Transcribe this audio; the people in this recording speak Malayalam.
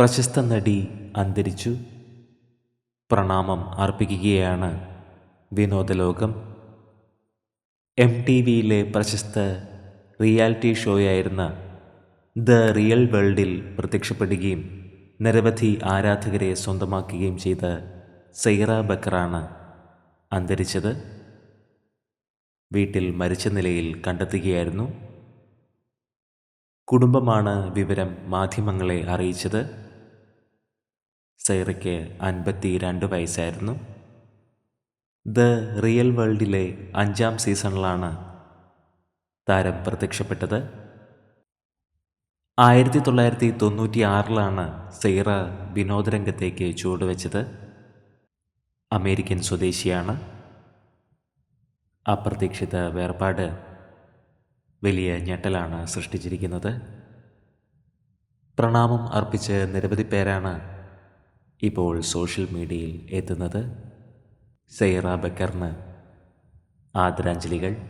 പ്രശസ്ത നടി അന്തരിച്ചു. പ്രണാമം അർപ്പിക്കുകയാണ് വിനോദലോകം. എം ടി വിയിലെ പ്രശസ്ത റിയാലിറ്റി ഷോയായിരുന്ന ദ റിയൽ വേൾഡിൽ പ്രത്യക്ഷപ്പെടുകയും നിരവധി ആരാധകരെ സ്വന്തമാക്കുകയും ചെയ്ത സൈറ ബക്കറാണ് അന്തരിച്ചത്. വീട്ടിൽ മരിച്ച നിലയിൽ കണ്ടെത്തുകയായിരുന്നു. കുടുംബമാണ് വിവരം മാധ്യമങ്ങളെ അറിയിച്ചത്. സൈറയ്ക്ക് അൻപത്തി രണ്ട് വയസ്സായിരുന്നു. ദ റിയൽ വേൾഡിലെ അഞ്ചാം സീസണിലാണ് താരം പ്രത്യക്ഷപ്പെട്ടത്. ആയിരത്തി തൊള്ളായിരത്തി തൊണ്ണൂറ്റി ആറിലാണ് സൈറ വിനോദരംഗത്തേക്ക് ചുവടുവെച്ചത്. അമേരിക്കൻ സ്വദേശിയാണ്. അപ്രതീക്ഷിത വേർപാട് വലിയ ഞെട്ടലാണ് സൃഷ്ടിച്ചിരിക്കുന്നത്. പ്രണാമം അർപ്പിച്ച് നിരവധി പേരാണ് ഇപ്പോൾ സോഷ്യൽ മീഡിയയിൽ എത്തുന്നത് സെയ്റ ബക്കറിന്. ആദരാഞ്ജലികൾ.